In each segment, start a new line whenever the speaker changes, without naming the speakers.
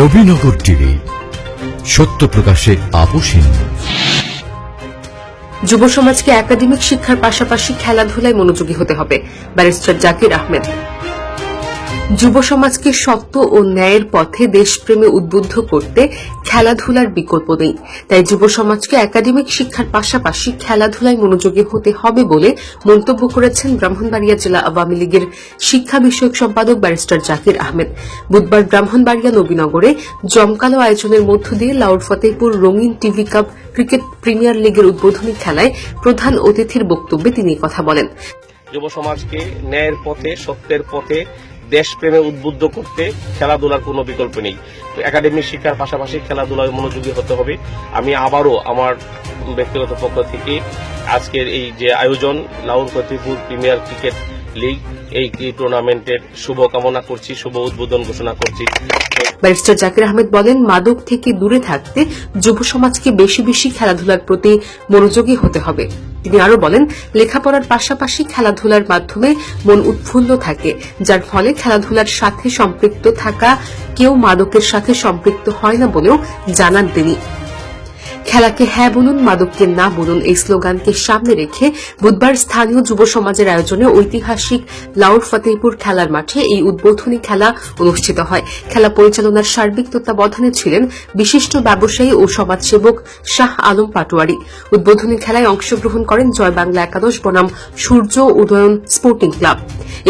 Nabinagar TV, সত্য প্রকাশে আপোষহীন
যুব সমাজকে একাডেমিক শিক্ষার পাশাপাশি খেলাধুলায় মনোযোগী হতে হবে। ব্যারিস্টার জাকির আহমেদ। যুব সমাজকে সত্য ও ন্যায়ের পথে দেশপ্রেমে উদ্বুদ্ধ করতে খেলাধুলার বিকল্প নেই। তাই যুব সমাজকে একাডেমিক শিক্ষার পাশাপাশি খেলাধুলায় মনোযোগী হতে হবে বলে মন্তব্য করেছেন ব্রাহ্মণবাড়িয়া জেলা আওয়ামী লীগের শিক্ষা বিষয়ক সম্পাদক ব্যারিস্টার জাকির আহমেদ। বুধবার ব্রাহ্মণবাড়িয়া নবীনগরে জমকালো আয়োজনের মধ্য দিয়ে লাউর ফতেপুর রঙিন টিভি কাপ ক্রিকেট প্রিমিয়ার লিগের উদ্বোধনী খেলায় প্রধান অতিথির বক্তব্যে তিনি কথা বলেন।
যুব সমাজকে ন্যায়ের পথে, সত্যের পথে দেশপ্রেমে উদ্বুদ্ধ করতে খেলাধুলার কোনো বিকল্প নেই। তো একাডেমিক শিক্ষার পাশাপাশি খেলাধুলায় মনোযোগী হতে হবে। আমি আবারও আমার ব্যক্তিগত পক্ষ থেকে আজকের এই যে আয়োজন Laur Fatehpur premier cricket league, এই টুর্নামেন্টের শুভ কামনা করছি, শুভ উদ্বোধন ঘোষণা করছি।
ব্যারিস্টার জাকির আহমেদ বলেন, মাদক থেকে দূরে থাকতে যুব সমাজকে বেশি বেশি খেলাধুলার প্রতি মনোযোগী হতে হবে। তিনি আরও বলেন, লেখাপড়ার পাশাপাশি খেলাধুলার মাধ্যমে মন উৎফুল্ল থাকে, যার ফলে খেলাধুলার সাথে সম্পৃক্ত থাকা কেউ মাদকের সাথে সম্পৃক্ত হয় না বলেও জানান তিনি। খেলাকে হ্যাঁ বলুন, মাদককে না বলুন, এই স্লোগানকে সামনে রেখে বুধবার স্থানীয় যুব সমাজের আয়োজনে ঐতিহাসিক লাউর ফতেহপুর খেলার মাঠে এই উদ্বোধনী খেলা অনুষ্ঠিত হয়। খেলা পরিচালনার সার্বিক তত্ত্বাবধানে ছিলেন বিশিষ্ট ব্যবসায়ী ও সমাজসেবক শাহ আলম পাটোয়ারি। উদ্বোধনী খেলায় অংশগ্রহণ করেন জয় বাংলা একাদশ বনাম সূর্য উদয়ন স্পোর্টিং ক্লাব।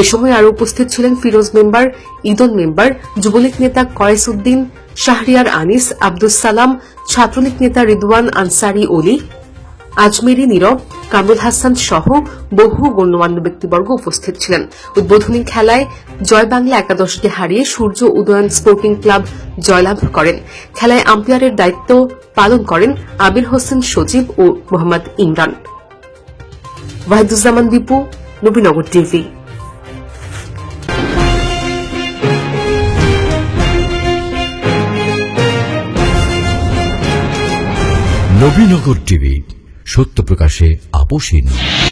এ সময় আরও উপস্থিত ছিলেন ফিরোজ মেম্বার ইদন মেম্বার, যুবলীগ নেতা কয়েস উদ্দিন শাহরিয়ার আনিস, আব্দুস সালাম, ছাত্রলীগ নেতা রিদওয়ান আনসারি, অলি, আজমেরি নীরব, কামরুল হাসান সহ বহু গণ্যমান্য ব্যক্তিবর্গ উপস্থিত ছিলেন। উদ্বোধনী খেলায় জয় বাংলা একাদশকে হারিয়ে সূর্য উদয়ন স্পোর্টিং ক্লাব জয়লাভ করেন। খেলায় আম্পায়ারের দায়িত্ব পালন করেন আবির হোসেন সজীব ও মোহাম্মদ ইমরান। ওয়াহিদুজ্জামান দীপু, নবীনগর টিভি।
নবীনগর টিভি সত্য প্রকাশে আপোষহীন